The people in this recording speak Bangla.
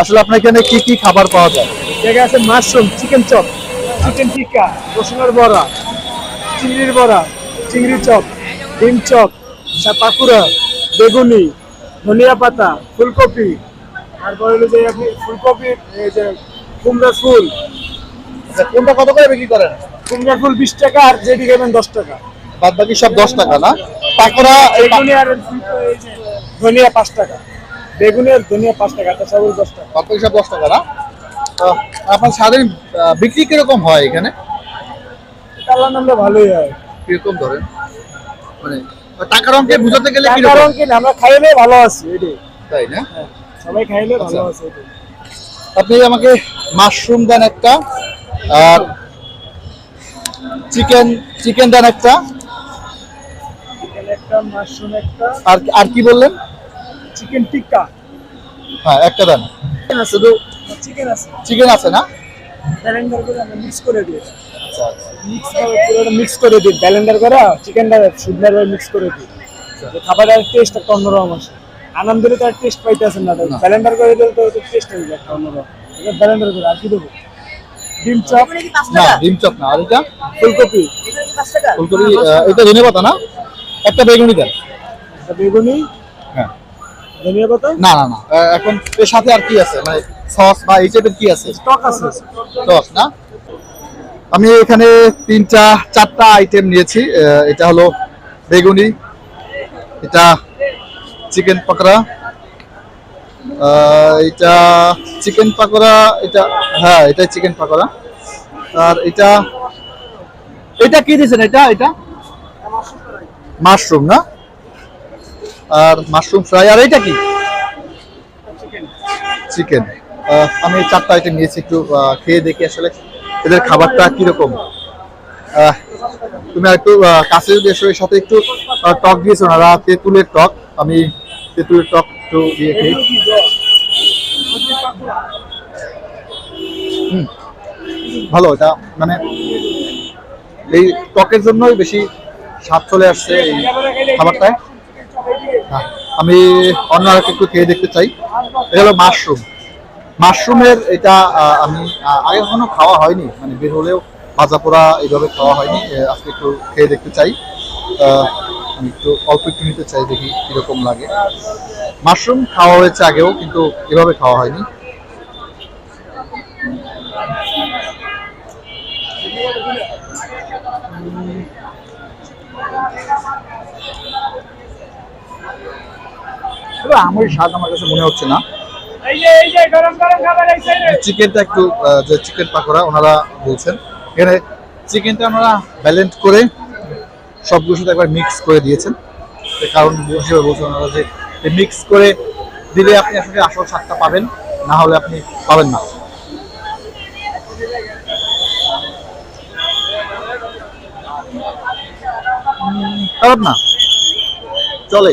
আসলে আপনার এখানে কি কি খাবার পাওয়া যায়? জায়গায় আছে mushroom chicken chop chicken tikka রসুনের বড়া চিংড়ির বড়া চিংড়ি চপ ডিম চপ পাকুড়া বেগুনি ধনিয়া পাতা ফুলকপি তারপর হলো যে আপনি ফুলকপি এই যে কুমড়া ফুল। আচ্ছা, কোনটা কত করে বিক্রি করেন? কুমড়া ফুল বিশ টাকা আর যেটি খাবেন দশ টাকা। বাদ বাকি সব দশ টাকা না? পাকোড়া ধনিয়া পাঁচ টাকা। বেগুনি আর ধনিয়া পাঁচ টাকা সবুজ দশ টাকা। সব দশ টাকা না? আপনার আহ, বিক্রি কীরকম হয় এখানে? কালার নামলে ভালোই হয়। কীরকম ধরেন? মানে টাকার অঙ্কে বুঝাতে গেলে কারণ কীরকম কি না, আমরা খাইলে ভালো আছি এটি তাই না? সবাই খাইলে ভালো আচ্ছা। আছে আপনি আমাকে মাশরুম দেন একটা আর চিকেন চিকেন দেন একটা। চিকেন একটা মাশরুম একটা। আর আর কি বললেন? চিকেন টিক্কা হ্যাঁ একটা দেন। শুধু চিকেন আছে। চিকেন আছে না? ব্যালেন্ডার করে আমরা মিক্স করে দিই। আচ্ছা আচ্ছা। মিক্স পুরোটা মিক্স করে দিই। ব্যালেন্ডার করে চিকেনটা মিক্স করে দিই। খাবারের টেস্ট একটা অন্যরকম আসে। আনন্দ দিলে তার টেস্ট পাইতেছেন না। ব্যালেন্ডার করে দিলে তো টেস্ট হয়ে যায় একটা অন্যরকম ব্যালেন্ডার করে আর কি দেবো? ডিম চপ? না ডিম চপ না। আর এটা? ফুলকপি। ফুলকপি আহ, এটা ধনে পাতা না? একটা বেগুনি দেন। একটা বেগুনি? হ্যাঁ। ধনিয়া পাতা? না না না। এখন এর সাথে আর কি আছে? মানে সস বা এই টাইপের কি আছে? স্টক আছে। দশ না? আমি এখানে তিনটা চারটা আইটেম নিয়েছি। এটা হলো বেগুনি এটা চিকেন পকোড়া এটা চিকেন পকোড়া এটা হ্যাঁ এটা চিকেন পকোড়া। আর এটা এটা কি দিয়েছেন? এটা এটা? মাশরুম না? আর মাশরুম ফ্রাই, আর এইটা কি? চিকেন। আমি চারটা আইটেম নিয়েছি, একটু খেয়ে দেখি আসলে এদের খাবারটা কীরকম। তুমি একটু কাছে যদি এসো, এর সাথে একটু টক দিয়েছ ওনারা তেঁতুলের টক। আমি তেঁতুলের টক একটু দিয়ে খেয়ে ভালো, এটা মানে এই টকের জন্যই বেশি স্বাদ চলে আসছে এই খাবারটায়। আমি অন্য আরেকটা একটু খেয়ে দেখতে চাই। এটা হলো মাশরুম। মাশরুমের এটা আমি আগে কখনো খাওয়া হয়নি মানে বের হলেও ভাজা পোড়া এইভাবে খাওয়া হয়নি আজকে একটু খেয়ে দেখতে চাই। আমি একটু অল্প একটু নিতে চাই, দেখি কীরকম লাগে। মাশরুম খাওয়া হয়েছে আগেও, কিন্তু এভাবে খাওয়া হয়নি। তবে স্বাদ আমার কাছে মনে হচ্ছে না। চিকেনটা একটু যে চিকেন পাকোড়া ওনারা বলছেন এখানে চিকেনটা ওনারা ব্যালেন্স করে সবগুলোর সাথে একবার মিক্স করে দিয়েছেন। কারণ হিসেবে বলছেন ওনারা যে মিক্স করে দিলে আপনি আসলে আসল স্বাদটা পাবেন না হলে আপনি পাবেন না। খারাপ না। চলে।